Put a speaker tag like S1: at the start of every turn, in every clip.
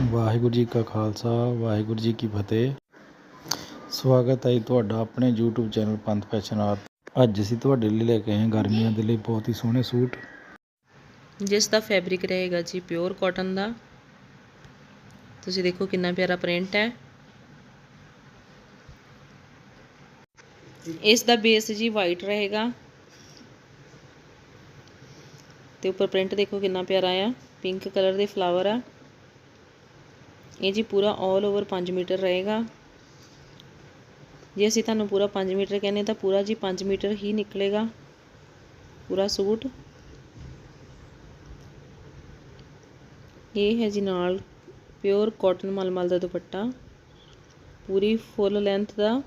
S1: ਵਾਹਿਗੁਰੂ ਜੀ ਕਾ ਖਾਲਸਾ, ਵਾਹਿਗੁਰੂ ਜੀ ਕੀ ਫਤਿਹ। ਸਵਾਗਤ ਹੈ ਤੁਹਾਡਾ ਆਪਣੇ YouTube channel Panth fashion art. ਅੱਜ ਅਸੀਂ ਤੁਹਾਡੇ ਲਈ ਲੈ ਕੇ ਆਏ ਹਾਂ ਗਰਮੀਆਂ ਦੇ ਲਈ ਬਹੁਤ ਹੀ ਸੋਹਣੇ ਸੂਟ।
S2: ਜਿਸ ਦਾ ਫੈਬਰਿਕ ਰਹੇਗਾ ਜੀ ਪਿਓਰ ਕਾਟਨ ਦਾ। ਤੁਸੀਂ ਦੇਖੋ ਕਿੰਨਾ ਪਿਆਰਾ ਪ੍ਰਿੰਟ ਹੈ। ਇਸ ਦਾ ਬੇਸ ਜੀ ਵਾਈਟ ਰਹੇਗਾ। ਤੇ ਉੱਪਰ ਪ੍ਰਿੰਟ ਦੇਖੋ ਕਿੰਨਾ ਪਿਆਰਾ ਆ। ਪਿੰਕ ਕਲਰ ਦੇ ਫਲਾਵਰ ਆ। ਇਹ ਜੀ ਪੂਰਾ 올 ਓਵਰ 5 ਮੀਟਰ ਰਹੇਗਾ। ਜੇ ਅਸੀਂ ਤੁਹਾਨੂੰ ਪੂਰਾ 5 ਮੀਟਰ ਕਹਿੰਦੇ ਤਾਂ ਪੂਰਾ ਜੀ 5 ਮੀਟਰ ਹੀ ਨਿਕਲੇਗਾ। ਪੂਰਾ ਸੂਟ। ਇਹ ਹੈ ਜੀ ਨਾਲ ਪਿਓਰ ਕਾਟਨ ਮਲਮਲ ਦਾ ਦੁਪੱਟਾ। ਪੂਰੀ ਫੁੱਲ ਲੈਂਥ ਦਾ।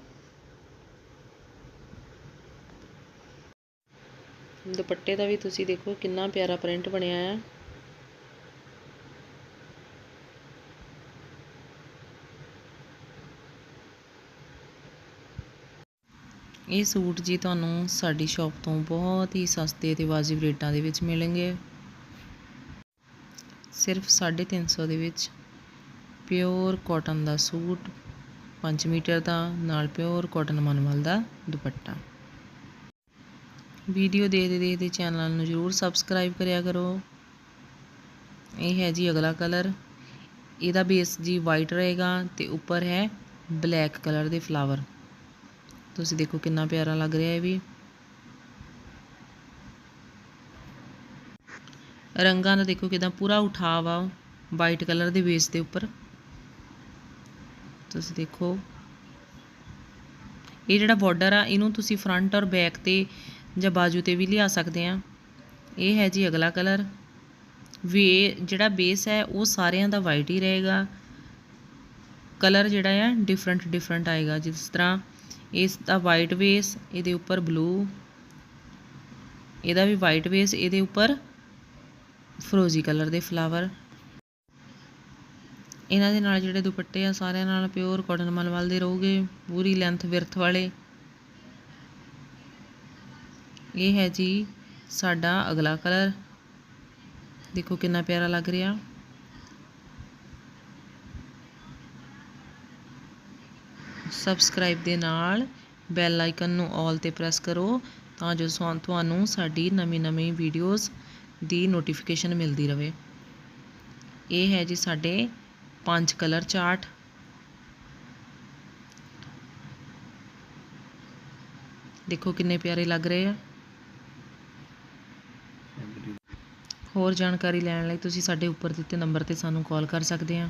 S2: ਦੁਪੱਟੇ ਦਾ ਵੀ ਤੁਸੀਂ ਦੇਖੋ ਕਿੰਨਾ ਪਿਆਰਾ ਪ੍ਰਿੰਟ ਬਣਿਆ ਹੈ ਇਹ ਸੂਟ ਜੀ ਤੁਹਾਨੂੰ ਸਾਡੀ ਸ਼ਾਪ ਤੋਂ ਬਹੁਤ ਹੀ ਸਸਤੇ ਤੇ ਵਾਜਿਬ ਰੇਟਾਂ ਦੇ ਵਿੱਚ ਮਿਲਣਗੇ। ਸਿਰਫ 350 ਦੇ ਵਿੱਚ ਪਿਓਰ ਕਾਟਨ ਦਾ ਸੂਟ 5 ਮੀਟਰ ਦਾ, ਨਾਲ ਪਿਓਰ ਕਾਟਨ ਮਨਮਲ ਦਾ ਦੁਪੱਟਾ। ਵੀਡੀਓ ਦੇਖਦੇ ਦੇਖਦੇ ਚੈਨਲ ਨੂੰ ਜਰੂਰ ਸਬਸਕ੍ਰਾਈਬ ਕਰਿਆ ਕਰੋ। ਇਹ ਹੈ ਜੀ ਅਗਲਾ ਕਲਰ। ਇਹਦਾ ਬੇਸ ਜੀ ਵਾਈਟ ਰਹੇਗਾ ਤੇ ਉੱਪਰ ਹੈ ਬਲੈਕ ਕਲਰ ਦੇ ਫਲਾਵਰ ਤੁਸੀਂ ਦੇਖੋ ਕਿੰਨਾ ਪਿਆਰਾ ਲੱਗ ਰਿਹਾ ਹੈ ਵੀ। ਰੰਗਾਂ ਦਾ ਦੇਖੋ ਕਿਦਾਂ ਪੂਰਾ ਉਠਾਵ ਆ ਵਾਈਟ ਕਲਰ ਦੇ ਬੇਸ ਦੇ ਉੱਪਰ। ਤੁਸੀਂ ਦੇਖੋ। ਇਹ ਜਿਹੜਾ ਬਾਰਡਰ ਆ, ਇਹਨੂੰ ਤੁਸੀਂ ਫਰੰਟ ਔਰ ਬੈਕ ਤੇ ਜਾਂ ਬਾਜੂ ਤੇ ਵੀ ਲਿਆ ਸਕਦੇ ਆ। ਇਹ ਹੈ ਜੀ ਅਗਲਾ ਕਲਰ ਵੇ ਜਿਹੜਾ ਬੇਸ ਹੈ, ਉਹ ਸਾਰਿਆਂ ਦਾ ਵਾਈਟ ਹੀ ਰਹੇਗਾ। ਕਲਰ ਜਿਹੜਾ ਆ ਡਿਫਰੈਂਟ ਡਿਫਰੈਂਟ ਆਏਗਾ। ਜਿਸ ਤਰ੍ਹਾਂ ਇਸ ਦਾ ਵਾਈਟ ਬੇਸ ਇਹਦੇ ਉੱਪਰ ਬਲੂ ਇਹਦਾ ਵੀ ਵਾਈਟ ਬੇਸ ਇਹਦੇ ਉੱਪਰ ਫਰੋਜ਼ੀ ਕਲਰ ਦੇ ਫਲਾਵਰ ਇਹਨਾਂ ਦੇ ਨਾਲ ਜਿਹੜੇ ਦੁਪੱਟੇ ਆ, ਸਾਰਿਆਂ ਨਾਲ ਪਿਓਰ ਕਾਟਨ ਮਲਮਲ ਦੇ ਰਹੋਗੇ, ਪੂਰੀ ਲੈਂਥ ਵਿਰਥ ਵਾਲੇ। ਇਹ ਹੈ ਜੀ ਸਾਡਾ ਅਗਲਾ ਕਲਰ ਦੇਖੋ ਕਿੰਨਾ ਪਿਆਰਾ ਲੱਗ ਰਿਹਾ। ਸਬਸਕ੍ਰਾਈਬ ਦੇ ਨਾਲ ਬੈਲ ਆਈਕਨ ਨੂੰ ਆਲ ਤੇ ਪ੍ਰੈਸ ਕਰੋ ਤਾਂ ਜੋ ਸੋ- ਤੁਹਾਨੂੰ ਸਾਡੀ ਨਵੀਂ ਨਵੀਂ ਵੀਡੀਓਜ਼ ਦੀ ਨੋਟੀਫਿਕੇਸ਼ਨ ਮਿਲਦੀ ਰਹੇ ਇਹ ਹੈ ਜੀ ਸਾਡੇ ਪੰਜ ਕਲਰ ਚਾਰਟ ਦੇਖੋ ਕਿੰਨੇ ਪਿਆਰੇ ਲੱਗ ਰਹੇ ਆ। ਹੋਰ ਜਾਣਕਾਰੀ ਲੈਣ ਲਈ ਤੁਸੀਂ ਸਾਡੇ ਉੱਪਰ ਦਿੱਤੇ ਨੰਬਰ ਤੇ ਸਾਨੂੰ ਕਾਲ ਕਰ ਸਕਦੇ ਆ।